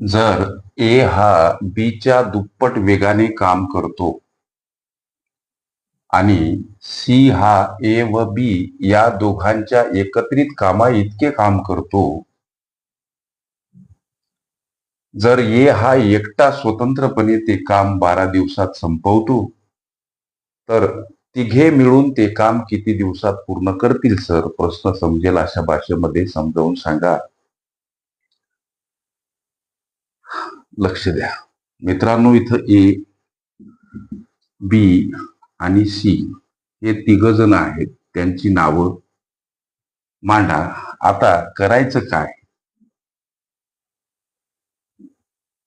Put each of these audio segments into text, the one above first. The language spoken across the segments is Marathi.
जर ए हा बीच्या दुप्पट वेगाने काम करतो आणि सी हा ए व बी या दोघांच्या एकत्रित कामा इतके काम करतो जर ए हा एकटा स्वतंत्रपणे ते काम बारा दिवसात संपवतो तर तिघे मिळून ते काम किती दिवसात पूर्ण करतील सर? प्रश्न समजेल अशा भाषेमध्ये समजावून सांगा. लक्ष द्या. मित्रांनो इथं ए बी आणि सी हे तिघ जण आहेत. त्यांची नावं मांडा. आता करायचं काय?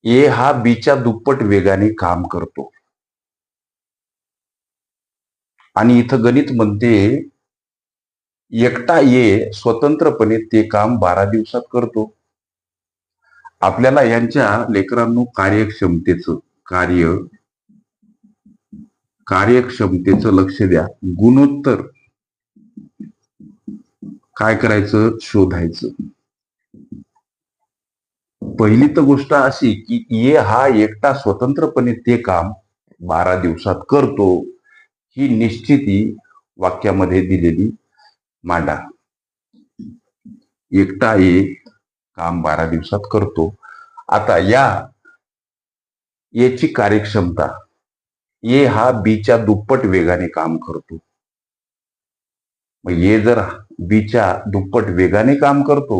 ए हा बीच्या दुप्पट वेगाने काम करतो. आणि इथं गणित म्हणते एकटा ए स्वतंत्रपणे ते काम बारा दिवसात करतो. आपल्याला यांच्या लेकरांनो कार्यक्षमतेचं कार्य कार्यक्षमतेचं लक्ष द्या. गुणोत्तर. काय करायचं? शोधायचं. पहिली तर गोष्ट अशी की ये हा एकटा स्वतंत्रपणे ते काम बारा दिवसात करतो ही निश्चिती वाक्यामध्ये दिलेली मांडा. एकटा ये काम बारा दिवसात करतो. आता या याची कार्यक्षमता ये हा बीच्या दुप्पट वेगाने काम करतो. मग ये जर बीच्या दुप्पट वेगाने काम करतो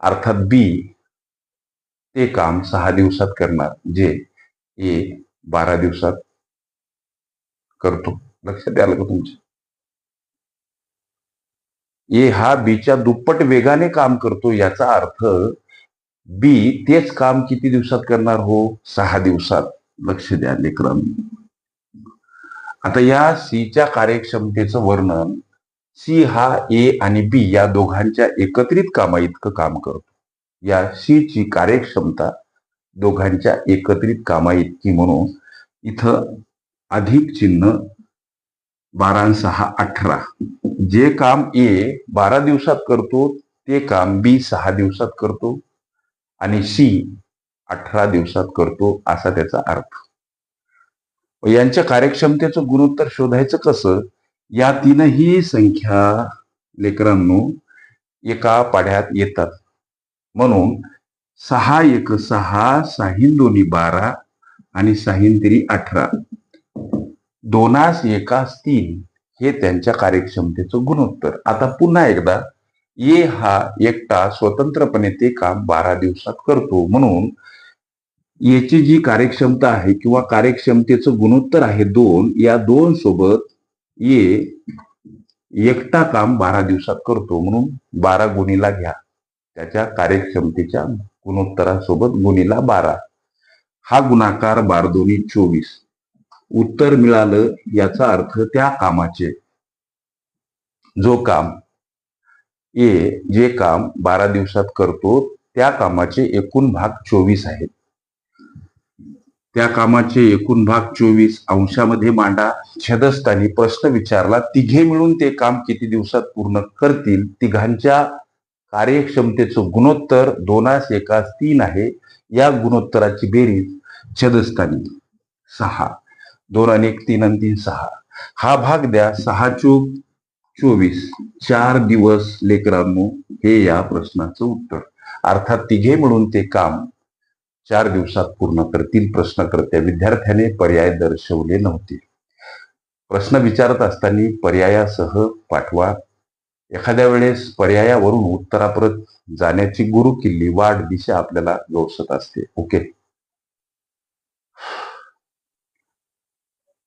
अर्थात बी ते काम सहा दिवसात करणार जे ए बारा दिवसात करतो. लक्षात आलं का तुमच्या? ए हा बीच्या दुप्पट वेगाने काम करतो याचा अर्थ बी तेच काम किती दिवसात करणार हो? सहा दिवसात. लक्ष द्या लेकरांनी आता या सीच्या कार्यक्षमतेचं वर्णन सी हा ए आणि बी या दोघांच्या एकत्रित कामा इतकं काम करतो. या सी ची कार्यक्षमता दोघांच्या एकत्रित कामा इतकी म्हणून इथं अधिक चिन्ह बारा सहा अठरा. जे काम ए बारा दिवसात करतो ते काम बी सहा दिवसात करतो आणि सी अठरा दिवसात करतो असा त्याचा अर्थ. यांच्या कार्यक्षमतेचं गुणोत्तर शोधायचं कसं? या तीनही संख्या लेकरांनो एका पाढ्यात येतात. म्हणून सहा एक सहा साहीन दोन्ही बारा आणि साहीन तरी अठरा. दोनास एकास तीन हे त्यांच्या कार्यक्षमतेचं गुणोत्तर. आता पुन्हा एकदा ए हा एकटा स्वतंत्रपणे ते काम बारा दिवसात करतो. म्हणून याची जी कार्यक्षमता आहे किंवा कार्यक्षमतेचं गुणोत्तर आहे दोन या दोन सोबत ये एकटा काम बारा दिवसात करतो. म्हणून बारा गुणीला घ्या. त्याच्या कार्यक्षमतेच्या गुणोत्तरासोबत गुणीला बारा. हा गुणाकार बार दोन्ही चोवीस. उत्तर मिळालं याचा अर्थ त्या कामाचे. जो काम ए जे काम बारा दिवसात करतो त्या कामाचे एकूण भाग चोवीस आहेत त्या कामाचे एकूण भाग चोवीस अंशामध्ये मांडा छदस्थानी प्रश्न विचारला तिघे मिळून ते काम किती दिवसात पूर्ण करतील? तिघांच्या कार्यक्षमतेचं गुणोत्तर दोनास एकास तीन आहे. या गुणोत्तराची बेरीज छदस्थानी सहा. दोन आणि एक तीन आणि तीन सहा. हा भाग द्या सहा चोक चोवीस. चार दिवस लेकरांनो हे या प्रश्नाचं उत्तर. अर्थात तिघे म्हणून ते काम चार दिवसात पूर्ण करतील प्रश्नकर्त्या विद्यार्थ्याने पर्याय दर्शवले नव्हते. प्रश्न विचारत असताना पर्यायासह पाठवा. एखाद्या वेळेस पर्यायावरून उत्तरापरत जाण्याची गुरु किल्ली वाढ दिशा आपल्याला गवसत असते. ओके?